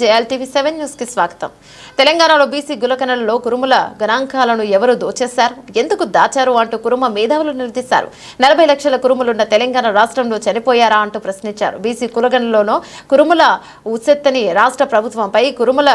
JL TV seven న్యూస్కి స్వాగతం. తెలంగాణలో బీసీ గులకనలలో కురుముల గణాంకాలను ఎవరు దోచేశారు? ఎందుకు దాచారు అంటూ కురుమ మేధావులు నిలదీశారు నలభై లక్షల కురుములున్న తెలంగాణ రాష్ట్రంలో చనిపోయారా అంటూ ప్రశ్నించారు. బీసీ కులగణలోనో కురుముల ఉసెత్తని రాష్ట్ర ప్రభుత్వంపై కురుముల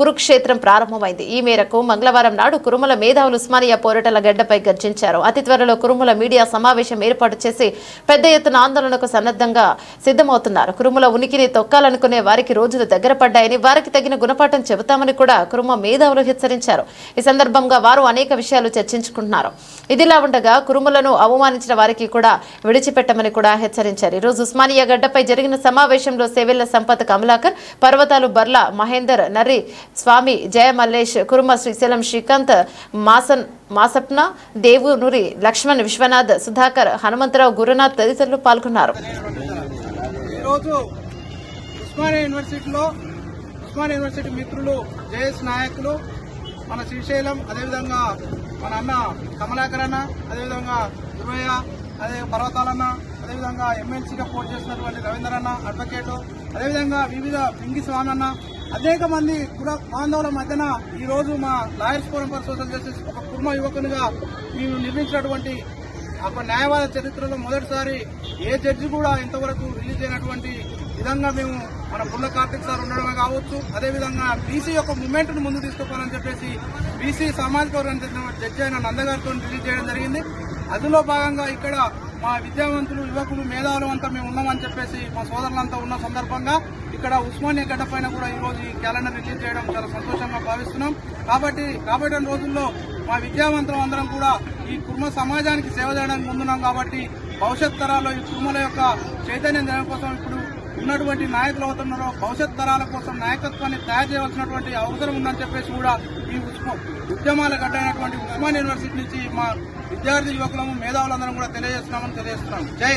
కురుక్షేత్రం ప్రారంభమైంది. ఈ మేరకు మంగళవారం నాడు కురుమల మేధావులు ఉస్మానియా పోరాటాల గడ్డపై గర్జించారు. అతి త్వరలో కురుముల మీడియా సమావేశం ఏర్పాటు చేసి పెద్ద ఎత్తున ఆందోళనకు సన్నద్ధంగా సిద్ధమవుతున్నారు. కురుముల ఉనికిని తొక్కాలనుకునే వారికి రోజులు దగ్గర పడ్డాయని వారికి తగిన గుణపాఠం చెబుతామని కూడా కురుమ మేధావులు హెచ్చరించారు. ఈ సందర్భంగా వారు అనేక విషయాలు చర్చించుకుంటున్నారు. ఇదిలా ఉండగా కురుములను అవమానించిన వారికి కూడా విడిచిపెట్టమని కూడా హెచ్చరించారు. ఈరోజు రోజు ఉస్మానియా గడ్డపై జరిగిన సమావేశంలో సేవెళ్ళ సంపత్ కమలాకర్ పర్వతాలు బర్లా మహేందర్ నర్రి స్వామి జయ మల్లేష్ కురుమ శ్రీశైలం శ్రీకాంత్ మాసన్ మాసప్న దేవునూరి లక్ష్మణ్ విశ్వనాథ్ సుధాకర్ హనుమంతరావు గురునాథ్ తదితరులు పాల్గొన్నారు. ఈరోజు ఉస్మానియా యూనివర్సిటీలో ఉస్మానియా యూనివర్సిటీ మిత్రులు జేఎస్ నాయకులు మన శ్రీశైలం అదేవిధంగా మన అన్న కమలాకర్ అన్న అదేవిధంగా దుర్వయ్య అదే పర్వతాలన్న అదేవిధంగా ఎమ్మెల్సీగా పోటీ చేస్తున్నటువంటి రవీంద్రన్న అన్న అదేవిధంగా వివిధ పింగి స్వామి అన్న అనేక మంది కుల బాంధవుల మధ్యన ఈ రోజు మా lawyers forum for social justice ఒక కుటుంబ యువకునిగా మేము నిర్మించినటువంటి ఒక న్యాయవాద చరిత్రలో మొదటిసారి ఏ జడ్జి కూడా ఇంతవరకు రిలీజ్ అయినటువంటి విధంగా మేము మన పుల్ల కార్తిక్ సార్ ఉండడమే కావచ్చు. అదేవిధంగా బీసీ యొక్క మూమెంట్ను ముందు తీసుకుపోవాలని చెప్పేసి బీసీ సామాజిక వర్గానికి చెందిన జడ్జి అయిన నందగారితో రిలీజ్ చేయడం జరిగింది. అందులో భాగంగా ఇక్కడ మా విద్యావంతులు యువకులు మేధావులు అంతా మేము ఉన్నామని చెప్పేసి మా సోదరులంతా ఉన్న సందర్భంగా ఇక్కడ ఉస్మానియా గడ్డ పైన కూడా ఈ రోజు ఈ క్యాలెండర్ రిలీజ్ చేయడం చాలా సంతోషంగా భావిస్తున్నాం. కాబట్టి రాబోయే రోజుల్లో మా విద్యావంతులం అందరం కూడా ఈ కుర్మ సమాజానికి సేవ చేయడానికి ముందున్నాం కాబట్టి భవిష్యత్ తరాల్లో ఈ కుర్మల యొక్క చైతన్యం కోసం ఇప్పుడు ఉన్నటువంటి నాయకులు అవుతున్నారో భవిష్యత్ తరాల కోసం నాయకత్వాన్ని తయారు చేయవలసినటువంటి అవసరం ఉందని చెప్పేసి కూడా ఈ ఉద్యమాల గడ్డైనటువంటి ఉస్మాన్ యూనివర్సిటీ నుంచి మా విద్యార్థి యువకులము మేధావులందరం కూడా తెలియజేస్తున్నామని తెలియజేస్తున్నాం. జై